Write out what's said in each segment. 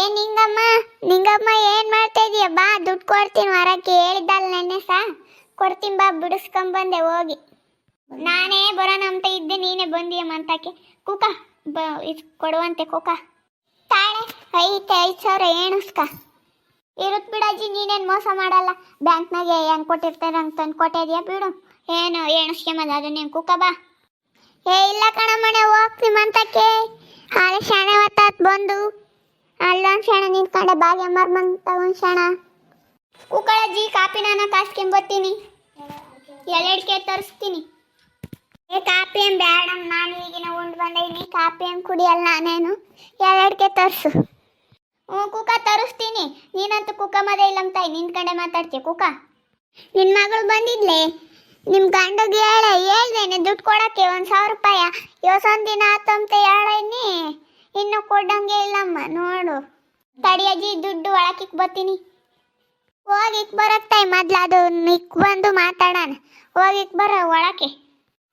ಏನ್ ನಿಂಗಮ್ಮ ನಿಂಗಮ್ಮ ಏನ್ ಮಾಡ್ತಾ ಇದೀಯ? ಬಾ, ದುಡ್ಡು ಕೊಡ್ತೀನಿ ವಾರಕ್ಕೆ. ಹೇಳಿದ್ದಲ್ಲ ನೆನ್ನೆ ಸಾ. ಕೊಡ್ತೀನಿ ಬಾ ಬಿಡಿಸ್ಕೊಂಬಂದೆ ಹೋಗಿ. ನಾನೇ ಬರೋಣ ಅಂತ ಇದ್ದೆ, ನೀನೇ ಬಂದೀಯ ಮಂತಕ್ಕೆ ಕೂಕ, ಬ, ಇದು ಕೊಡುವಂತೆ ಕೂಕ. ತಾಳೆ, ಐತೆ, ಐದು ಸಾವಿರ ಏಣಸ್ಕ. ಇರುತ್ ಬಿಡಜ್ಜಿ ನೀನೇನು ಮೋಸ ಮಾಡಲ್ಲ. ಬ್ಯಾಂಕ್ನಾಗೆ ಹೆಂಗ್ ಕೊಟ್ಟಿರ್ತಾರೆ ಹಂಗೆ ತಂದು ಕೊಟ್ಟಿದ್ಯಾ ಬಿಡು. ಏನು ಎಣಿಸ್ಕೊಂಬಂದು ಅದು ನೀನು ಕೂಕ ಬಾ. ಏ, ಇಲ್ಲ ಕಣಮ್ಮನೆ ಹೋಗ್ತಿ ಮಂತಕ್ಕೆ ಹಾಳೆ ಶಾಣೆ ಹೊತ್ತಾತ್ ಬಂದು. ಅಲ್ಲೊಂದು ಶಾಣ ನಿಂತ್ಕೊಂಡೆ ಭಾಗ್ಯಮ್ಮರ್ ಮಂತ ಒಂದು ಶಾಣ. ಕುಕ್ಕಳಜ್ಜಿ ಕಾಪಿ ನಾನು ಕಾಸ್ಕೊಂಬತ್ತೀನಿ. ಎಲೆಡ್ಕೆ ತರಿಸ್ತೀನಿ. ಏ ಕಾಪಿ ಏನ್ ಬೇಡ ನಾನು ಈಗಿನ ಉಂಡು ಬಂದೀನಿ. ಕಾಪಿ ಏನ್ ಕುಡಿಯಲ್ಲ ನಾನೇನು? ಎಲೆಡ್ಕೆ ತರಿಸು. ಹ್ಞೂ ಕುಕ್ಕ ತರಿಸ್ತೀನಿ. ನೀನಂತೂ ಕುಕ್ಕ ಮದೇ ಇಲ್ಲ ತಾಯಿ ನಿಂತ್ಕೊಂಡೆ ಮಾತಾಡ್ತೀಯ ಕುಕ್ಕ ನಿನ್ನ ಮಗಳು ಬಂದಿದ್ಲೆ? ನಿಮ್ಮ ಗಂಡಗೆ ಹೇಳ ಹೇಳ್ದೇನೆ ದುಡ್ಡು ಕೊಡಕ್ಕೆ ಒಂದು ಸಾವಿರ ರೂಪಾಯಿ. ಇವತ್ತೊಂದು ದಿನ ಆತಂತ, ಹೇಳೀನಿ. ಇನ್ನು ಕೊಡಂಗೆ ಇಲ್ಲಮ್ಮ, ನೋಡು. ತಡಿಯಜ್ಜಿ, ದುಡ್ಡು ಒಳಕಿಕ್ ಬರ್ತೀನಿ. ಹೋಗಿಕ್ ಬರತ್ತಾಯಿ ಮೊದ್ಲು ಅದು ಇಕ್ ಬಂದು ಮಾತಾಡೋಣ. ಹೋಗಿಕ್ ಬರ ಒಳಕ್ಕೆ.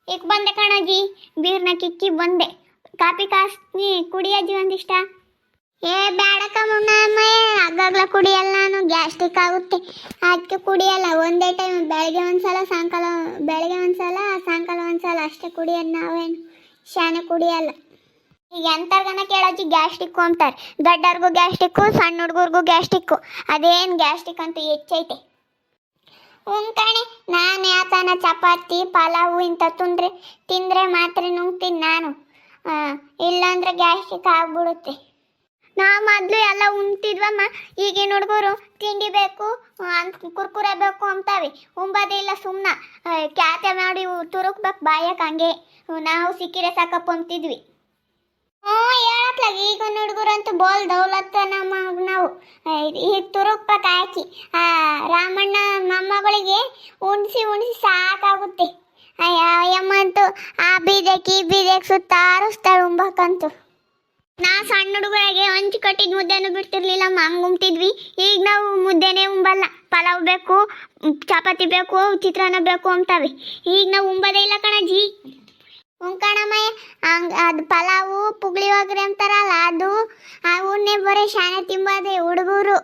ಇಕ್ ಬಂದೆ ಕಣಜ್ಜಿ, ಬೀರ್ನ ಕಿಕ್ಕಿ ಬಂದೆ. ಕಾಪಿ ಕಾಸ್ನಿ ಕುಡಿಯಜ್ಜಿ ಒಂದಿಷ್ಟ. ಏ ಬ್ಯಾಡಕ ಮುನ್ನಮ್ಮ ಆಗಾಗ್ಲ ಕುಡಿಯಲ್ಲ ನಾನು, ಗ್ಯಾಸ್ಟ್ರಿಕ್ ಆಗುತ್ತೆ. ಅದಕ್ಕೆ ಕುಡಿಯಲ್ಲ. ಒಂದೇ ಟೈಮ್ ಬೆಳಗ್ಗೆ ಒಂದ್ಸಲ, ಸಾಯಂಕಾಲ, ಬೆಳಗ್ಗೆ ಒಂದ್ಸಲ, ಸಾಯಂಕಾಲ ಒಂದ್ಸಲ ಅಷ್ಟೇ ಕುಡಿಯೋದು ನಾವೇನು. ಶಾನೆ ಕುಡಿಯಲ್ಲ. ಈಗ ಎಂತರ್ಗನ ಕೇಳಜ್ಜಿ ಗ್ಯಾಸ್ಟಿಕ್ಕು ಅಂತಾರೆ. ದೊಡ್ಡವ್ರಿಗೂ ಗ್ಯಾಸ್ಟಿಕ್ಕು ಸಣ್ಣ ಹುಡುಗರಿಗೂ ಗ್ಯಾಸ್ಟಿಕ್ಕು. ಅದೇನು ಗ್ಯಾಸ್ಟಿಕ್ ಅಂತ ಹೆಚ್ಚೈತೆ. ಹ್ಞೂ ಕಣೆ, ನಾನು ಯಾತನ ಚಪಾತಿ, ಪಲಾವು ಇಂಥ ತುಂದ್ರೆ, ತಿಂದರೆ ಮಾತ್ರ ನುಂಗ್ತೀನಿ ನಾನು. ಇಲ್ಲಾಂದ್ರೆ ಗ್ಯಾಸ್ಟಿಕ್ ಆಗ್ಬಿಡುತ್ತೆ. ನಾ ಮೊದಲು ಎಲ್ಲ ಉಣ್ತಿದ್ವಮ್ಮ. ಈಗಿನ ಹುಡುಗರು ತಿಂಡಿ ಬೇಕು ಅಂತ ಕುರ್ಕುರೆ ಬೇಕು ಅಂತಾವೆ. ಉಂಬೋದಿಲ್ಲ ಸುಮ್ಮನೆ ಕ್ಯಾತೆ ಮಾಡಿ ತುರುಕ್ಬೇಕು ಬಾಯಕ್ಕೆ ಹಂಗೆ. ನಾವು ಸಿಕ್ಕಿರೆ ಸಾಕಪ್ಪ ಅಂತಿದ್ವಿ. ಈಗ ಹುಡುಗರಂತೂ ಬೋಲ್ ದೌಲತ್ತ ನಮ್ಮ ನಾವು. ಈ ತುರುಕ್ಬೇಕು ಹಾಕಿ ಆ, ರಾಮಣ್ಣ ಮೊಮ್ಮಗಳಿಗೆ ಉಣಿಸಿ ಉಣಿಸಿ ಸಾಕಾಗುತ್ತೆ. ಅಯ್ಯಮ್ಮಂತೂ ಆ ಬೀದಕ್ಕೆ ಈ ಬೀದಕ್ಕೆ ಸುತ್ತ ಆರಿಸ್ತಾಳೆ ನಾ ಸಣ್ಣ ಹುಡುಗರಾಗೆ ಹಂಚಿ ಕಟ್ಟಿದ ಮುದ್ದೆನೂ ಬಿಡ್ತಿರ್ಲಿಲ್ಲ ಹಂಗೆ ಉಂಬ್ತಿದ್ವಿ ಈಗ ನಾವು ಮುದ್ದೆನೇ ಉಂಬಲ್ಲ. ಪಲಾವ್ ಬೇಕು, ಚಪಾತಿ ಬೇಕು, ಚಿತ್ರಾನ್ನ ಬೇಕು ಅಂತಾವೆ ಈಗ ನಾವು ಉಂಬದೇ ಇಲ್ಲ ಕಣಜ್ಜಿ. ಹ್ಞೂ ಕಣಮ್ಮಯ್ಯ. ಹಂಗ ಅದು ಪಲಾವು, ಪುಗ್ಳಿ ಒಗ್ರೆ ಅಂತಾರಲ್ಲ ಅದು ಅವನ್ನೇ ಬರೀ ಶಾನೆ ತಿಂಬದೆ ಹುಡುಗರು.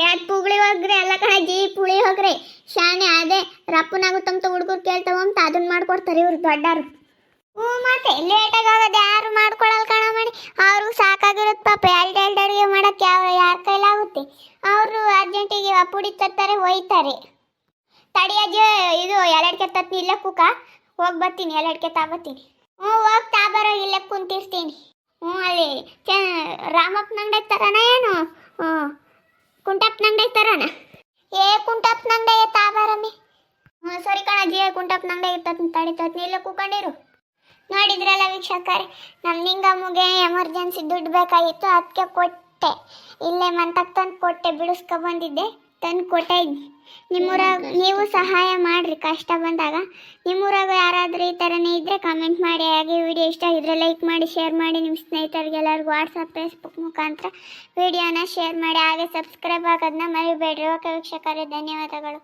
ಎರಡ್ ಪುಗ್ಳಿ ಒಗ್ರೆ ಅಲ್ಲ ಜಿ ಪುಳಿ ಒಗ್ರಿ. ಶಾನೆ ಅದೇ ರಪ್ಪನಾಗುತ್ತಂತ ಹುಡುಗರು ಕೇಳ್ತಾವಂತ ಅದನ್ನ ಮಾಡ್ಕೊಡ್ತಾರೆ ಇವ್ರು ದೊಡ್ಡರು. ಹ್ಞೂ ಮತ್ತೆ ಲೇಟಾಗಿ ಆಗೋದು ಯಾರು ಮಾಡ್ಕೊಳಲ್ಲ ಕಣ ಮಾಡಿ ಅವ್ರಿಗೆ ಸಾಕಾಗಿರುತ್ತೆ ಪಾಪ ಎರಡು ಎರಡು ಅಡುಗೆ ಮಾಡೋಕ್ಕೆ ಯಾವ, ಯಾರ ಕೈಲಾಗುತ್ತೆ. ಅವರು ಅರ್ಜೆಂಟಿಗೆ ಪುಡಿ ತರ್ತಾರೆ, ಒಯ್ತಾರೆ. ತಡಿಯಜ್ಜಿ ಇದು ಎರಡು ಕೆತ್ತ ಇಲ್ಲ ಕುಕ ಹೋಗಿ ಬರ್ತೀನಿ ಎಲ್ಲ ಅಡಿಕೆ ತಗೋತೀನಿ ಹ್ಞೂ ಹೋಗಿ ತಾಬರೋ ಇಲ್ಲೇ ಕುಂತಿರ್ತೀನಿ. ಹ್ಞೂ ಅಲ್ಲಿ ಚ ರಾಮಪ್ಪನ ಅಂಗಡಿಗೆ ತರೋಣ ಏನು? ಹ್ಞೂ. ಕುಂಟಪ್ಪನ ಅಂಗಡಿಗೆ ತರೋಣ? ಏ ಕುಂಟಪ್ಪನ ಅಂಗಡಿಗೆ ತಾಬರಮ್ಮಿ ಹ್ಞೂ ಸರಿ ಕಣಜ್ಜಿ ಕುಂಟಪ್ಪನ ಅಂಗಡಿಗೆ ತತ್ನಿ ತಡಿ ತತ್ನಿ ಇಲ್ಲೇ ಕೂಕೊಂಡಿರು. ನೋಡಿದ್ರಲ್ಲ ವೀಕ್ಷಕರೇ ನಮ್ಮ ನಿಂಗಮ್ಮಗೆ ಎಮರ್ಜೆನ್ಸಿ ದುಡ್ಡು ಬೇಕಾಗಿತ್ತು ಅದಕ್ಕೆ ಕೊಟ್ಟೆ. ಇಲ್ಲೇ ಮಂತಕ್ಕೆ ತಂದು ಕೊಟ್ಟೆ ಬಿಡಿಸ್ಕೊ ಬಂದಿದ್ದೆ ತಂದು ಕೊಟ್ಟೆ ನಿಮ್ಮೂರಾಗ ನೀವು ಸಹಾಯ ಮಾಡಿರಿ ಕಷ್ಟ ಬಂದಾಗ. ನಿಮ್ಮೂರಾಗ ಯಾರಾದರೂ ಈ ಥರನೇ ಇದ್ದರೆ ಕಮೆಂಟ್ ಮಾಡಿ, ಹಾಗೆ ವಿಡಿಯೋ ಇಷ್ಟ ಆಗಿದ್ರೆ ಲೈಕ್ ಮಾಡಿ ಶೇರ್ ಮಾಡಿ. ನಿಮ್ಮ ಸ್ನೇಹಿತರಿಗೆ ಎಲ್ಲರಿಗೂ ವಾಟ್ಸಪ್ ಫೇಸ್ಬುಕ್ ಮುಖಾಂತರ ವಿಡಿಯೋನ ಶೇರ್ ಮಾಡಿ. ಹಾಗೆ ಸಬ್ಸ್ಕ್ರೈಬ್ ಆಗೋದನ್ನ ಮರಿಬೇಡ್ರಿ. ಓಕೆ ವೀಕ್ಷಕರೇ, ಧನ್ಯವಾದಗಳು.